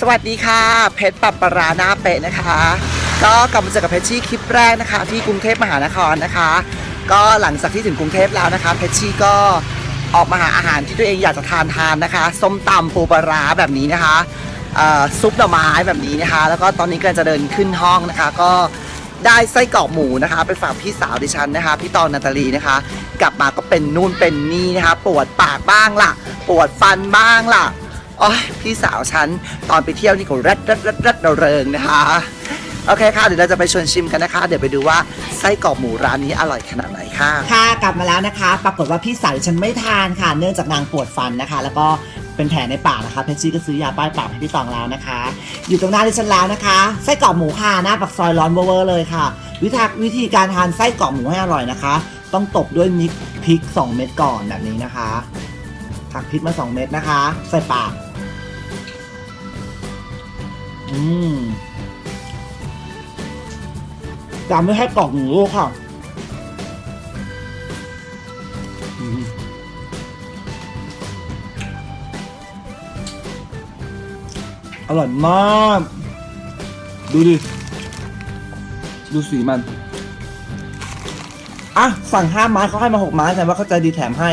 สวัสดีค่ะ เพชรปับปราหน้าเปะนะคะ ก็กลับมาเจอกับเพชรชี่คลิปแรกนะคะ ที่กรุงเทพมหานครนะคะ ก็หลังจากที่ถึงกรุงเทพแล้วนะคะ เพชรชี่ก็ออกมาหาอาหารที่ตัวเองอยากจะทานทานนะคะส้มตำปูปลาร้าแบบนี้นะคะซุปหน่อไม้แบบนี้นะคะ แล้วก็ตอนนี้ก็จะเดินขึ้นห้องนะคะ ก็ได้ไส้กรอกหมูนะคะ ไปฝากพี่สาวดิฉันนะคะ พี่ตองนาตาลีนะคะ กลับมาก็เป็นนู่นเป็นนี่นะคะ ปวดปากบ้างล่ะ ปวดฟันบ้างล่ะ โอ้ยพี่สาวฉันตอนไปเที่ยวนี่ก็รัดรัดรัดรัดเริงนะคะโอเคค่ะ เดี๋ยวเราจะไปชวนชิมกันนะคะ เดี๋ยวไปดูว่าไส้กรอกหมูร้านนี้อร่อยขนาดไหนค่ะ ค่ะกลับมาแล้วนะคะ ปรากฏว่าพี่สาวฉันไม่ทานค่ะ เนื่องจากนางปวดฟันนะคะ แล้วก็เป็นแผลในปากนะคะเพชรซี่ก็ซื้อยาป้ายปากให้พี่ตองแล้วนะคะ อยู่ตรงหน้าดิฉันแล้วนะคะไส้กรอกหมูค่ะหน้าปากซอยร้อนเวอร์เลยค่ะ วิธีวิธีการทานไส้กรอกหมูให้อร่อยนะคะ ต้องตบด้วยมิกพริก 2 เม็ดก่อนแบบนี้นะคะหักพริกมา 2 เม็ดนะคะ ใส่ปาก อืมตามด้วยให้กรอกหมูค่ะอืมอร่อยมาก ดูดิ ดูสีมัน อะ สั่งห้าไม้เขาให้มาหกไม้แต่ว่าเขาใจดีแถมให้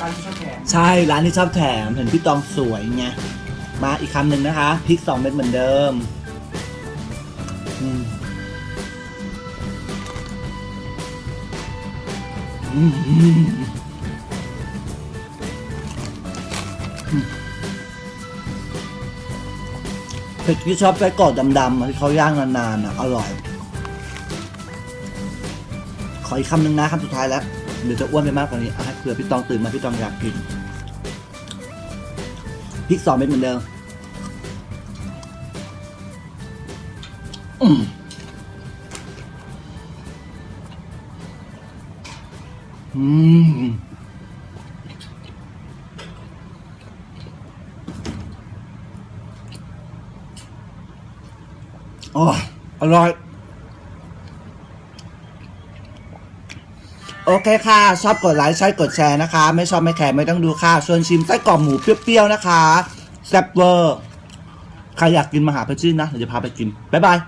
ร้านที่ชอบแขกใช่ ร้านที่ชอบแถม เห็นพี่ตองสวยไง มาอีกคำหนึ่งนะคะพริกสองเม็ดเหมือนเดิมเผ็ดที่ชอบไส้กรอกดำๆที่เขาย่างนานๆอะ อร่อย ขออีกคำหนึ่งนะคำสุดท้ายแล้ว เดี๋ยวจะอ้วนไปมากกว่านี้ให้เผื่อพี่ตองตื่นมาพี่ตองอยากกิน พริกสองเม็ดเหมือนเดิมอืมอืมโอ้อร่อย โอเคค่ะ ชอบกดไลค์ใช่กดแชร์นะคะ ไม่ชอบไม่แคร์ไม่ต้องดูค่ะ ชวนชิมไส้กรอกหมูเปรี้ยวๆนะคะแซ่บเวอร์ ใครอยากกินมาหาเพชรจีนนะเดี๋ยวจะพาไปกิน บ๊ายบาย